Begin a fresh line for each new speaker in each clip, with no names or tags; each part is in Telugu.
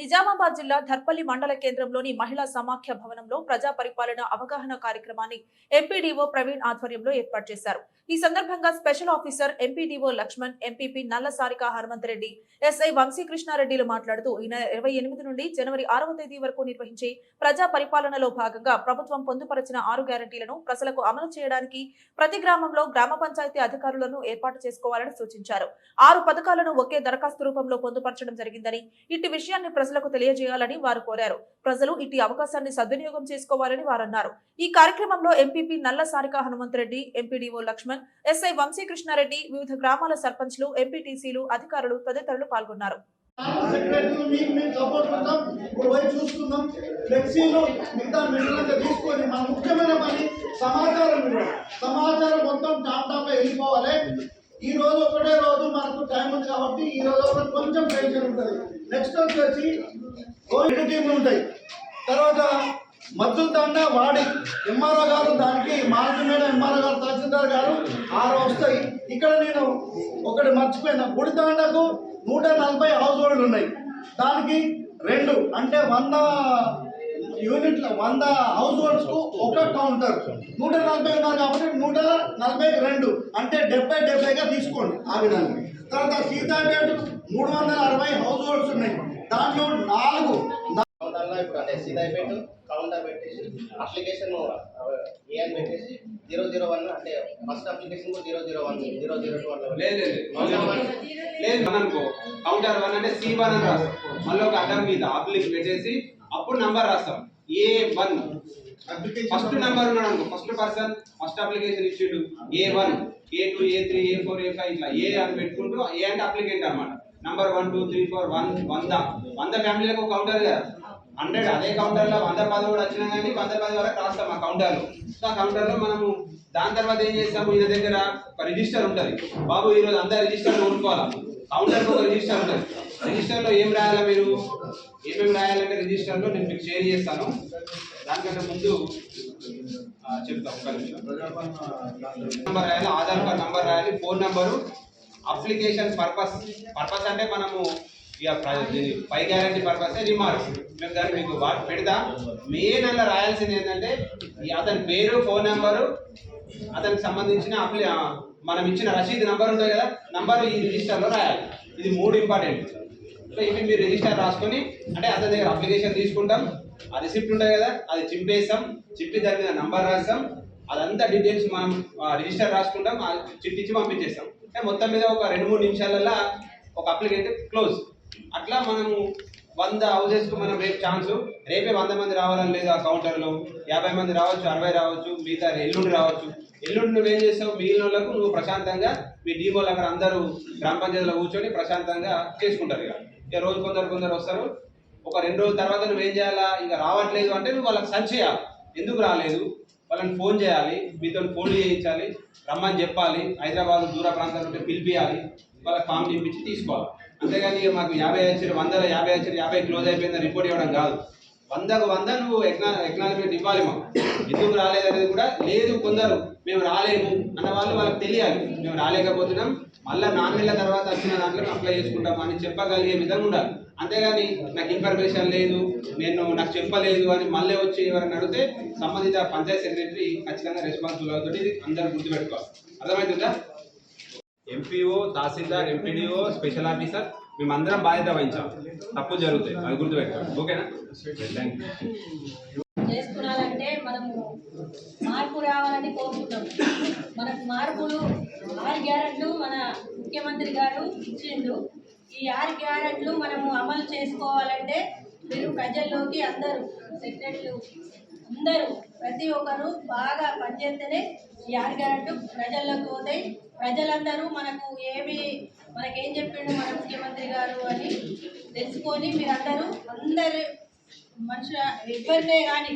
నిజామాబాద్ జిల్లా ధర్పల్లి మండల కేంద్రంలోని మహిళా సమాఖ్య భవనంలో ప్రజా పరిపాలన అవగాహన కార్యక్రమాన్ని ఎంపీడీఓ ప్రవీణ్ ఆధ్వర్యంలో ఏర్పాటు చేశారు. ఈ సందర్భంగా special officer MPDO Laxman MPP Nalla Sarika Hanumanth Reddy SI వంశీకృష్ణారెడ్డిలు మాట్లాడుతూ ఈ నెల ఇరవై ఎనిమిది నుండి జనవరి ఆరవ తేదీ వరకు నిర్వహించే ప్రజా పరిపాలనలో భాగంగా ప్రభుత్వం పొందుపరిచిన ఆరు గ్యారంటీలను ప్రజలకు అమలు చేయడానికి ప్రతి గ్రామంలో గ్రామ పంచాయతీ అధికారులను ఏర్పాటు చేసుకోవాలని సూచించారు. ఆరు పథకాలను ఒకే దరఖాస్తు రూపంలో పొందుపరచడం జరిగిందని ఇటు విషయాన్ని ప్రజలకు తెలియజేయాలని వారు కోరారు. ప్రజలు ఇట్టి అవకాశాన్ని సద్వినియోగం చేసుకోవాలని వారు అన్నారు ఈ కార్యక్రమంలో MPP Nalla Sarika Hanumanthareddy MPDO Laxman SI Vamshikrishnareddy వివిధ గ్రామాల సర్పంచ్లు ఎంపీటీసీలు అధికారులు తదితరులు పాల్గొన్నారు.
సమాచారం మొత్తం టాప్ టాప్ వెళ్ళిపోవాలి. ఈ రోజు ఒకటే రోజు మనకు టైం ఉంది కాబట్టి ఈ రోజు కొంచెం టెన్షన్ ఉంటుంది. నెక్స్ట్ వచ్చేసి కోవిడ్ టీంలు ఉంటాయి. తర్వాత మద్దుల దండ వాడి ఎంఆర్ఓ గారు దానికి మాజీ ఎంఆర్ఓ గారు తహసీల్దార్ గారు ఆరు వస్తాయి. ఇక్కడ నేను ఒకటి మర్చిపోయిన. గుడి దండకు నూట నలభై హౌస్ హోల్డ్లు ఉన్నాయి. దానికి రెండు అంటే వంద యూనిట్ల వంద హౌస్ హోల్డ్స్కు ఒక కౌంటర్. నూట నలభై ఉన్నారు కాబట్టి నూట నలభై రెండు. అంటే డెబ్బై డెబ్బైగా తీసుకోండి ఆ విధంగా. తర్వాత సీతాపేట మూడు వందల అరవై హౌస్ హోల్డ్స్ ఉన్నాయి. దాంట్లో నాలుగు
ఇప్పుడు అంటే కౌంటర్ పెట్టేసి అప్లికేషన్ ఏ అని పెట్టేసి జీరో జీరో వన్ అంటే first application zero zero one zero zero two అట్లా
లేదు లేదు అనుకో. కౌంటర్ వన్ అంటే సి వన్ అని రాస్తాం మళ్ళీ ఒక అడ్డం మీద అప్లిక్ పెట్టేసి అప్పుడు నంబర్ రాస్తాం. ఏ వన్ ఫస్ట్ నంబర్ ఉన్నాడు అనుకో ఫస్ట్ పర్సన్ ఫస్ట్ అప్లికేషన్ ఇచ్చిండు A one A two A three A four A five ఇట్లా ఏ అని పెట్టుకుంటూ ఏ అంటే అప్లికెంట్ అన్నమాట. Number one two three four one వంద. వంద ఫ్యామిలీలకు ఒక కౌంటర్ కదా. హండ్రెడ్ అదే కౌంటర్లో వంద పది కూడా వచ్చినా కానీ వంద పది వరకు రాస్తాం ఆ కౌంటర్లో. సో ఆ కౌంటర్లో మనము దాని తర్వాత ఏం చేస్తాము? ఈయన దగ్గర ఒక రిజిస్టర్ ఉంటది. బాబు ఈ రోజు అంతా రిజిస్టర్ కొనుక్కోవాలా? కౌంటర్ ఒక రిజిస్టర్ ఉంటుంది. రిజిస్టర్లో ఏం రాయాలా మీరు? ఏమేమి రాయాలంటే రిజిస్టర్లో నేను మీకు షేర్ చేస్తాను. దానికంటే ముందు ఆ, చెప్తా ఒక్క నిమిషం. నంబర్ రాయాలి ఆధార్ కార్డ్ నంబర్ రాయాలి phone number application purpose purpose అంటే మనము ఇక పై గ్యారంటీ పర్పస్ రిమార్క్స్ మేము దాన్ని మీకు వాటి పెడతా. మెయిన్ అలా రాయాల్సింది ఏంటంటే అతని పేరు ఫోన్ నెంబరు అతనికి సంబంధించిన అప్లి మనం ఇచ్చిన రసీదు నంబర్ ఉంటుంది కదా నంబర్ ఈ రిజిస్టర్లో రాయాలి. ఇది మూడు ఇంపార్టెంట్ సో ఇవి మీరు రిజిస్టర్ రాసుకొని అంటే అతని దగ్గర అప్లికేషన్ తీసుకుంటాం. ఆ రిసిప్ట్ ఉంటుంది కదా అది చింపేస్తాం. చింపి దాని మీద నంబర్ రాస్తాం. అదంతా డీటెయిల్స్ మనం ఆ, రిజిస్టర్ రాసుకుంటాం. ఆ చిట్టి ఇచ్చి పంపించేస్తాం. అంటే మొత్తం మీద ఒక రెండు మూడు నిమిషాలల్లో ఒక అప్లికేట్ క్లోజ్ అట్లా మనము వంద హౌసెస్కు మనం రేపు ఛాన్స్ రేపే వంద మంది రావాలని లేదు ఆ కౌంటర్లో యాభై మంది రావచ్చు అరవై రావచ్చు మిగతా ఎల్లుండి రావచ్చు. ఎల్లుండి నువ్వు ఏం చేస్తావు? మిగిలిన వాళ్ళకు నువ్వు ప్రశాంతంగా మీ డీబోలు అక్కడ అందరూ గ్రామ పంచాయతీలో కూర్చొని ప్రశాంతంగా చేసుకుంటారు ఇక. ఇక రోజు కొందరు కొందరు వస్తారు. ఒక రెండు రోజుల తర్వాత నువ్వేం చేయాలా? ఇక రావట్లేదు అంటే నువ్వు వాళ్ళకి సర్చ్ చేయాలి. ఎందుకు రాలేదు? వాళ్ళని ఫోన్ చేయాలి మీతో ఫోన్ చేయించాలి రమ్మని చెప్పాలి. హైదరాబాద్ దూర ప్రాంతాలు ఉంటే పిలిపియాలి. వాళ్ళకి ఫామ్ నింపించి తీసుకోవాలి. అంతేగాని మాకు యాభై వచ్చారు వందల యాభై వచ్చారు యాభై క్లోజ్ అయిపోయిందని రిపోర్ట్ ఇవ్వడం కాదు. వందకు వంద నువ్వు ఎక్నా ఎక్నాలజ్మెంట్ ఇవ్వాలి మాకు ఎందుకు రాలేదనేది కూడా లేదు కొందరు. మేము రాలేము అన్న వాళ్ళు వాళ్ళకి తెలియాలి. మేము రాలేకపోతున్నాం. మళ్ళీ నాలుగు నెలల తర్వాత వచ్చిన దాంట్లో అప్లై చేసుకుంటాం అని చెప్పగలిగే విధంగా ఉండాలి. అంతేగాని నాకు ఇన్ఫర్మేషన్ లేదు. నేను నాకు చెప్పలేదు అని మళ్ళీ వచ్చి ఎవరైనా అడిగితే సంబంధిత పంచాయత్ సెక్రటరీ ఖచ్చితంగా రెస్పాన్సిబుల్ అవుతుంది ఇది అందరూ గుర్తుపెట్టుకోవాలి. అర్థమవుతుందా ఎంపీఓ తహసీల్దార్ ఎంపీడీఓ స్పెషల్ ఆఫీసర్ మేమందరం బాధ్యత వహించాం. తప్పు జరుగుతాయి అది గుర్తుపెట్టాం ఓకేనా? థ్యాంక్ యూ
చేసుకున్నారంటే మనము మార్పు రావాలని కోరుకుంటాం. మనకు మార్పులు ఆరు గ్యారెంట్లు మన ముఖ్యమంత్రి గారు ఇచ్చిండు. ఈ ఆరు గ్యారెంట్లు మనము అమలు చేసుకోవాలంటే మీరు ప్రజల్లోకి అందరూ సెక్రటరీలు అందరూ ప్రతి ఒక్కరు బాగా పనిచేస్తేనే ఈ ఆరు ప్రజలకు ప్రజల్లోకి పోతాయి. ప్రజలందరూ మనకు ఏమి మనకేం చెప్పిండు మన ముఖ్యమంత్రి గారు అని తెలుసుకొని మీరందరూ అందరూ మనుషుల ఎవరినే కానీ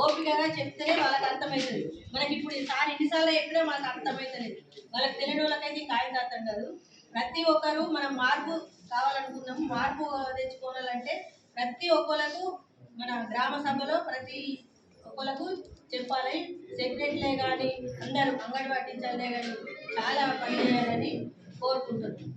ఓపికగా చెప్తేనే వాళ్ళకి అర్థమవుతుంది. మనకి ఇప్పుడు ఈసారి ఎన్నిసార్లు చెప్పినా మనకు అర్థమవుతుంది వాళ్ళకి తెలియని వాళ్ళకైతే కాగితం అర్థం కాదు. ప్రతి ఒక్కరు మనం మార్పు కావాలనుకున్నాము మార్పు తెచ్చుకోవాలంటే ప్రతి ఒక్కరికి మన గ్రామ సభలో ప్రతి ఒకళ్ళకు చెప్పాలి. సెక్రటరీలే కానీ అందరూ అంగన్వాడీ టీచర్లే కానీ చాలా పనిచేయాలని కోరుకుంటున్నాను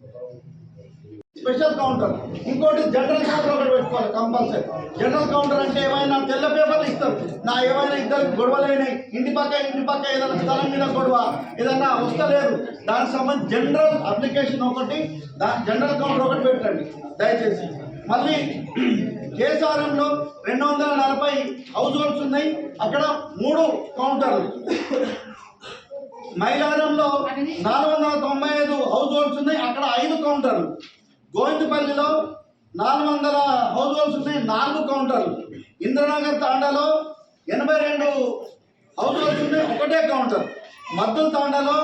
స్పెషల్ కౌంటర్. ఇంకోటి జనరల్ కౌంటర్ ఒకటి పెట్టుకోవాలి కంపల్సరీ. జనరల్ కౌంటర్ అంటే ఏమైనా తెల్ల పేపర్లు ఇస్తారు. నా ఏమైనా ఇద్దరు గొడవలైనాయి ఇంటి పక్క ఇంటి పక్క ఏదైనా స్థలం మీద గొడవ ఏదైనా వస్తలేదు. దానికి సంబంధించి జనరల్ అప్లికేషన్ ఒకటి దాని జనరల్ కౌంటర్ ఒకటి పెట్టండి. దయచేసి. మళ్ళీ కేసారంలో రెండు వందల నలభై హౌస్ హోల్డ్స్ ఉన్నాయి. అక్కడ మూడు కౌంటర్లు. మైలారంలో నాలుగు వందల తొంభై ఐదు హౌస్ హోల్డ్స్ ఉన్నాయి. అక్కడ ఐదు కౌంటర్లు. గోవిందపల్లిలో నాలుగు వందల హౌస్ హోల్డ్స్ ఉన్నాయి. నాలుగు కౌంటర్లు. ఇంద్రనగర్ తాండాలో ఎనభై రెండు హౌస్ హోల్డ్స్ ఉన్నాయి. ఒకటే కౌంటర్. మద్దుల తాండాలో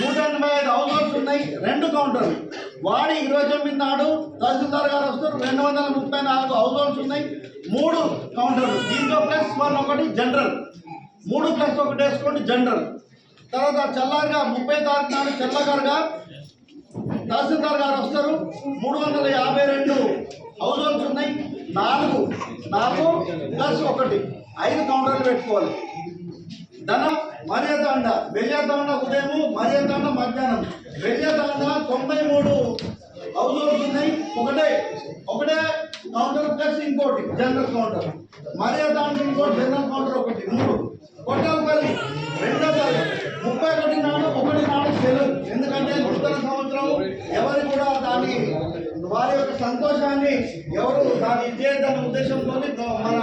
నూట ఎనభై ఐదు హౌస్ హోల్డ్స్ ఉన్నాయి. రెండు కౌంటర్లు. వాడి ఇరవై తొమ్మిది నాడు తహసీల్దార్ గారు వస్తారు రెండు వందల ముప్పై నాలుగు హౌస్ హోల్డ్స్ ఉన్నాయి. మూడు కౌంటర్లు. దీంట్లో ప్లస్ వన్ ఒకటి జనరల్. మూడు ప్లస్ ఒకటి వేసుకోండి జనరల్. తర్వాత చల్లారుగా ముప్పై తారీఖు నాడు చల్లగారుగా తహసీల్దార్ గారు వస్తారు. మూడు వందల యాభై రెండు హౌస్ హోల్డ్స్ ఉన్నాయి. నాలుగు. నాలుగు ప్లస్ ఒకటి. ఐదు కౌంటర్లు పెట్టుకోవాలి. ధనం మర్యాదండ వెయ్యదండ ఉదయం మర్యాదండ మధ్యాహ్నం వెయ్యదండ తొంభై మూడు హౌస్ హోల్డ్స్ ఉన్నాయి. ఒకటే ఒకటే కౌంటర్ ప్లస్ ఇంకోటి జనరల్ కౌంటర్ మర్యాదండ ఇంకోటి జనరల్ కౌంటర్ ఒకటి మూడు. కొట్టాలపల్లి రెండో తారీఖు ముప్పై ఒకటి నాడు ఒకటి నాడు సెలవు ఎందుకంటే నూతన సంవత్సరం ఎవరు కూడా దాని వారి యొక్క సంతోషాన్ని ఎవరు దాన్ని ఇచ్చేదన్న ఉద్దేశంతో మన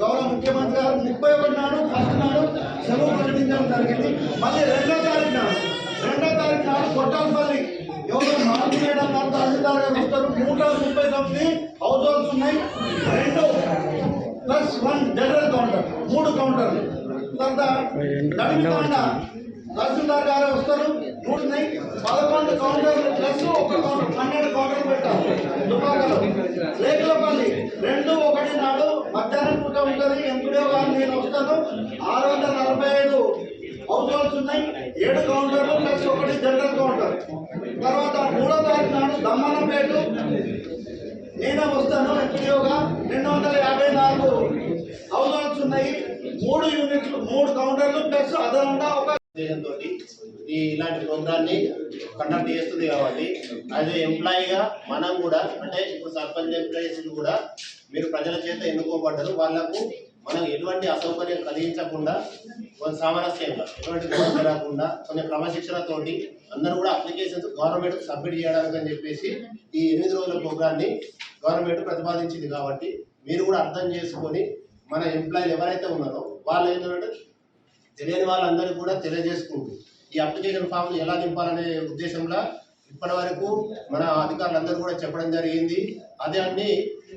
గౌరవ ముఖ్యమంత్రి గారు ముప్పై ఒకటి నాడు ఫస్ట్ నాడు సెలవు ప్రకటించడం జరిగింది. మళ్ళీ రెండో తారీఖు నాడు రెండో తారీఖు నాడు కొట్టాలపల్లి ఎవరు మార్పు చేయడం గారు తహసీల్దార్ గారు వస్తారు. నూట ముప్పై తొమ్మిది హౌస్ హోల్డ్స్ ఉన్నాయి. రెండు ప్లస్ వన్ జనరల్ కౌంటర్ మూడు కౌంటర్లు. తర్వాత నడిమితాండ తహసీల్దార్ గారు వస్తారు. మూడు ఉన్నాయి పదకొండు కౌంటర్లు ప్లస్ ఒక కౌంటర్ పన్నెండు కౌంటర్లు పెట్టారు. దుబాకలో. లేకులపల్లి. రెండు ఒకటి నాడు మధ్యాహ్నం పూట ఉంటుంది. ఎంపీడో గారు నేను వస్తాను. ఆరు వందల నలభై ఐదు హౌస్ ఉన్నాయి. ఏడు కౌంటర్లు ప్లస్ ఒకటి జనరల్ కౌంటర్. తర్వాత మూడో తారీఖు నాడు దమ్మనపేట నేనే వస్తాను ఎంపీఓగా రెండు వందల యాభై నాలుగు హౌస్ ఉన్నాయి. మూడు యూనిట్లు మూడు కౌంటర్లు ప్లస్ అదనంగా ఒక
ఉద్దేశంతో ఈ ఇలాంటి ప్రోగ్రామ్ కండక్ట్ చేస్తుంది కాబట్టి యాజ్ ఎంప్లాయీగా మనం కూడా అంటే ఇప్పుడు సర్పంచ్ ఎంప్లాయీస్ కూడా మీరు ప్రజల చేత ఎన్నుకోబడ్డారు వాళ్ళకు మనం ఎటువంటి అసౌకర్యం కలిగించకుండా కొంత సామరస్యంగా ఎటువంటి గొడవ కొన్ని కొంచెం క్రమశిక్షణతోటి అందరూ కూడా అప్లికేషన్స్ గవర్నమెంట్ సబ్మిట్ చేయడానికి అని చెప్పేసి ఈ ఎనిమిది రోజుల ప్రోగ్రాన్ని గవర్నమెంట్ ప్రతిపాదించింది కాబట్టి మీరు కూడా అర్థం చేసుకొని మన ఎంప్లాయీలు ఎవరైతే ఉన్నారో వాళ్ళు ఏంటంటే తెలియని వాళ్ళందరికీ కూడా తెలియజేసుకుంటూ ఈ అప్లికేషన్ ఫామ్లు ఎలా నింపాలనే ఉద్దేశంలో ఇప్పటి వరకు మన అధికారులందరూ కూడా చెప్పడం జరిగింది. అదే అన్ని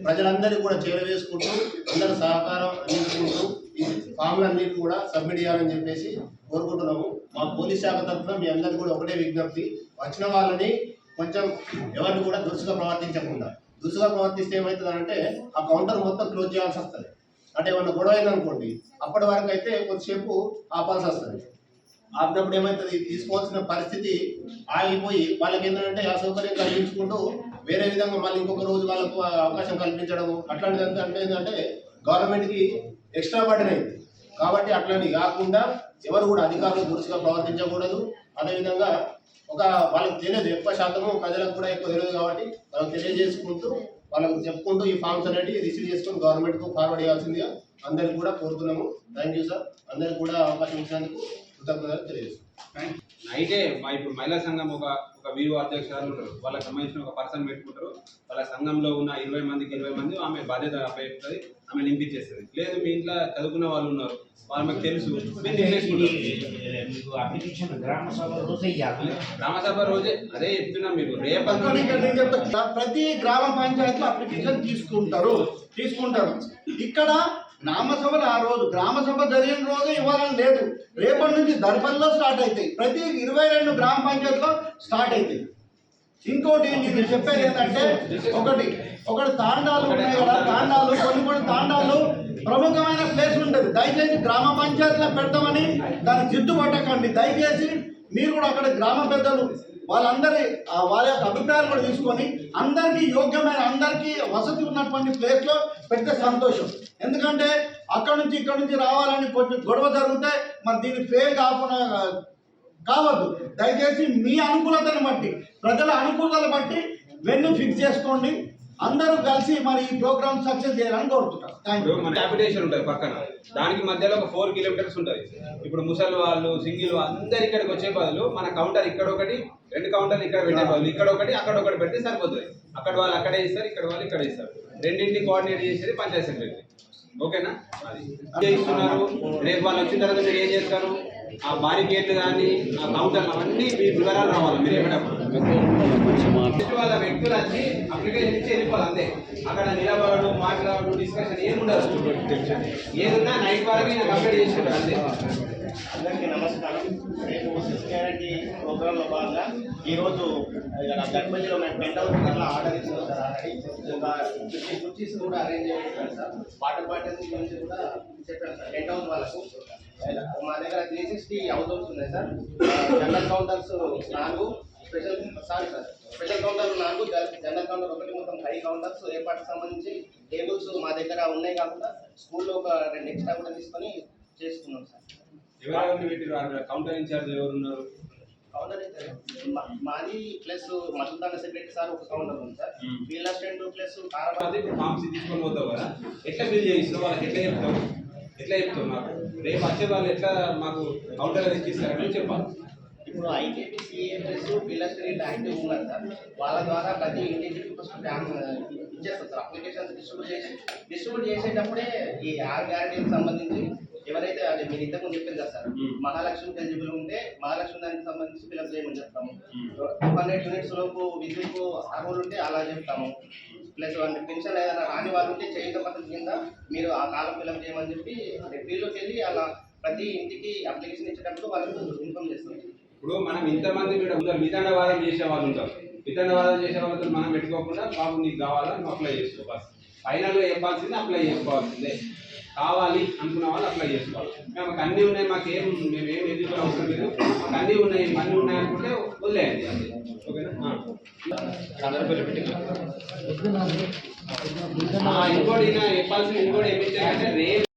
ప్రజలందరికీ కూడా చేరవేసుకుంటూ అందరూ సహకారం అందించుకుంటూ ఈ ఫామ్లన్నిటి కూడా సబ్మిట్ చేయాలని చెప్పేసి కోరుకుంటున్నాము. మా పోలీస్ శాఖ తరఫున మీ అందరికీ కూడా ఒకటే విజ్ఞప్తి. వచ్చిన వాళ్ళని కొంచెం ఎవరిని కూడా దురుసుగా ప్రవర్తించకుండా. దురుసుగా ప్రవర్తిస్తే ఏమవుతుందంటే ఆ కౌంటర్ మొత్తం క్లోజ్ చేయాల్సి వస్తుంది. అంటే ఏమన్నా గొడవ అనుకోండి అప్పటి వరకు అయితే కొద్దిసేపు ఆపాల్సి వస్తుంది ఆపినప్పుడు ఏమవుతుంది తీసుకోవాల్సిన పరిస్థితి ఆగిపోయి వాళ్ళకి ఏంటంటే అసౌకర్యం కలిగించుకుంటూ వేరే విధంగా మళ్ళీ ఇంకొక రోజు వాళ్ళకు అవకాశం కల్పించడం అట్లాంటిది అంతా అంటే ఏంటంటే గవర్నమెంట్కి ఎక్స్ట్రా బర్డెన్ అయింది. కాబట్టి అట్లాంటి కాకుండా ఎవరు కూడా అధికారులు గురుసుగా ప్రవర్తించకూడదు. అదేవిధంగా ఒక వాళ్ళకి తెలియదు ఎక్కువ శాతము ప్రజలకు కూడా ఎక్కువ తెలియదు కాబట్టి వాళ్ళకి తెలియజేసుకుంటూ మనం చెప్పుకుంటూ ఈ ఫామ్స్ అనేవి రిసీవ్ చేసుకొని గవర్నమెంట్కు ఫార్వర్డ్ చేయాల్సిందిగా అందరికి కూడా కోరుతున్నాము. థ్యాంక్ యూ సార్ అందరికి కూడా అవకాశం ఇచ్చినందుకు కృతజ్ఞతలు తెలియజేస్తాం
నైటే మా ఇప్పుడు మహిళా సంఘం ఒక ఒక వీవో అధ్యక్షురాలు ఉంటారు. వాళ్ళకి సంబంధించిన ఒక పర్సన్ పెట్టుకుంటారు. వాళ్ళ సంఘంలో ఉన్న ఇరవై మందికి ఇరవై మంది ఆమె బాధ్యత అప్పచెప్తుంది ఆమె నింపించేస్తుంది. లేదు మీ ఇంట్లో చదువుకున్న వాళ్ళు ఉన్నారు. వాళ్ళు మీకు తెలుసు.
గ్రామ సభ రోజే
అదే చెప్తున్నా మీకు.
చెప్తా. ప్రతి గ్రామ పంచాయతీలో అప్లికేషన్ తీసుకుంటారు. తీసుకుంటారు. ఇక్కడ గ్రామ ఆ రోజు గ్రామ సభ జరిగిన రోజు ఇవ్వాలని లేదు. రేపటి నుంచి దర్పల్లో స్టార్ట్ అవుతాయి. ప్రతి ఇరవై రెండు గ్రామ పంచాయతీలో స్టార్ట్ అవుతాయి. ఇంకోటి నేను చెప్పేది ఏంటంటే ఒకటి ఒకటి తాండాలు ఉన్నాయి కదా తాండాలు కొన్ని కొన్ని తాండాలు ప్రముఖమైన ప్లేస్ ఉంటుంది. దయచేసి గ్రామ పంచాయతీలో పెడతామని దాన్ని జిడ్డు పట్టకండి. దయచేసి మీరు కూడా అక్కడ గ్రామ పెద్దలు వాళ్ళందరి వారి వాళ్ళ యొక్క అభిప్రాయాలు కూడా తీసుకొని అందరికీ యోగ్యమైన అందరికీ వసతి ఉన్నటువంటి ప్లేస్లో పెడితే సంతోషం. ఎందుకంటే అక్కడ నుంచి ఇక్కడ నుంచి రావాలని కొంచెం గొడవ జరిగితే మరి దీన్ని ఫెయిల్ కాకుండా కావద్దు. దయచేసి మీ అనుకూలతను బట్టి ప్రజల అనుకూలతను బట్టి వెన్ను ఫిక్స్ చేసుకోండి. అందరూ కలిసి మరి ఈ ప్రోగ్రామ్ సక్సెస్ చేయాలని కోరుతున్నాను థ్యాంక్ యూ
మన క్యాపిటేషన్ ఉంటుంది పక్కన. దానికి మధ్యలో ఒక ఫోర్ కిలోమీటర్స్ ఉంటుంది. ఇప్పుడు ముసలి వాళ్ళు సింగిల్ అందరు ఇక్కడికి వచ్చే బదులు మన కౌంటర్ ఇక్కడ ఒకటి రెండు కౌంటర్లు ఇక్కడ పెట్టే బదులు. ఇక్కడ ఒకటి అక్కడ ఒకటి పెడితే సరిపోతుంది. అక్కడ వాళ్ళు అక్కడే ఇస్తారు ఇక్కడ వాళ్ళు ఇక్కడ ఇస్తారు రెండింటిని కోఆర్డినేట్ చేసేది పంచాయత్ సెక్రటరీ. ఓకేనా? అది. ఇస్తున్నారు రేపు వాళ్ళు వచ్చిన తర్వాత మీరు ఏం చేస్తారు? ఆ బారికేట్లు కానీ ఆ కౌంటర్లు అవన్నీ మీ వివరాలు రావాలి మీరు ఏమిటప్పుడు వాళ్ళ వ్యక్తులు వచ్చి అప్లికేషన్ ఇచ్చి వెళ్ళిపోవాలి అంతే. అక్కడ నిలబడడు మాట్లాడు డిస్కషన్ ఏమి ఉండదు. ఏదున్నా నైట్ వరకు ఈయన కంప్లీట్ చేసి అంతే.
అందరికీ నమస్కారం. రేపు సిక్స్ గ్యారంటీ ప్రోగ్రాంలో భాగంగా ఈరోజు గణపతిలో మేము టెంట్ హౌస్ అట్లా ఆర్డర్ ఇస్తున్నాం సార్ ఆల్రెడీ. ఒక ఫిఫ్టీ కుర్చీస్ కూడా అరేంజ్ చేస్తాం సార్. వాటర్ బాటిల్స్ గురించి కూడా చెప్పాను సార్. టెంట్ హౌస్ వాళ్ళకు మా దగ్గర త్రీ సిక్స్టీ హౌస్ ఉన్నాయి సార్ జనరల్ కౌంటర్స్ నాలుగు. Special sorry sir. Special counter నాలుగు జనరల్ కౌంటర్ ఒకటి మొత్తం ఫైవ్ కౌంటర్స్ ఏర్పాటుకు సంబంధించి టేబుల్స్ మా దగ్గర ఉన్నాయి కాకుండా స్కూల్లో ఒక రెండు ఎక్స్ట్రా కూడా తీసుకొని చేసుకున్నాం సార్.
కౌంటర్ ఇన్ఛార్జ్ ఎవరు ఉన్నారు?
కౌంటర్ అయితే మాది ప్లస్ మధుదాన సెక్రటరీ సార్ ఒక కౌంటర్ ఉంది sir.
Hmm.
Field assistant plus
forms తీసుకొని పోతావు కదా. ఎట్లా బిల్ చేయిస్తావు వాళ్ళకి ఎట్లా చెప్తావు? ఎట్లా చెప్తావు నాకు రేపు వచ్చే వాళ్ళు ఎట్లా మాకు కౌంటర్ తెచ్చిస్తారని చెప్పాలి.
ఇప్పుడు ఐకేపీ ఫీల్డ్ అసిస్టెంట్ యాక్టివ్ ఉన్నారు సార్ వాళ్ళ ద్వారా ప్రతి ఇంటికి ఫస్ట్ ఫ్యామ్ ఇచ్చేస్తారు సార్. అప్లికేషన్స్ డిస్ట్రిబ్యూట్ చేసి డిస్ట్రిబ్యూట్ చేసేటప్పుడే ఈ ఆర్ గ్యారంటీకి సంబంధించి ఎవరైతే అదే మీరు ఇంతకు చెప్పారు కదా సార్. మహాలక్ష్మి ఎలిజిబుల్ ఉంటే మహాలక్ష్మి దానికి సంబంధించి ఫిల్అప్ చేయమని చెప్తాము. టూ హండ్రెడ్ యూనిట్స్ లోపు విద్యుత్ అర్హులు ఉంటే అలా చెప్తాము. ప్లస్ వాళ్ళకి పెన్షన్ ఏదైనా రాని వాళ్ళు ఉంటే చేయుత పద్ధతి కింద మీరు ఆ కాలం ఫిల్అప్ చేయమని చెప్పి ఫీల్డ్లోకి వెళ్ళి అలా ప్రతి ఇంటికి అప్లికేషన్ ఇచ్చేటప్పుడు వాళ్ళకి ఇన్ఫార్మ్ చేస్తాం
ఇప్పుడు మనం ఇంతమంది కూడా ఉంటారు వితండవాదం చేసే వాళ్ళు ఉంటారు వితండవాదం చేసే వాళ్ళతో మనం పెట్టుకోకుండా బాబు నీకు కావాలా నువ్వు అప్లై చేసుకో బస్ ఫైనల్గా చెప్పాల్సింది అప్లై చేసుకోవాల్సిందే. కావాలి అనుకున్న వాళ్ళు అప్లై చేసుకోవాలి. మాకు అన్నీ ఉన్నాయి మాకేం మేము ఏం ఎదుర్కొని అవసరం లేదు. మాకు అన్నీ ఉన్నాయి అన్నీ ఉన్నాయి అనుకుంటే వదిలేయండి అది. ఓకేనా? ఇంకోటి ఈయన చెప్పాల్సింది ఇంకోటి ఏమిటంటే రేపు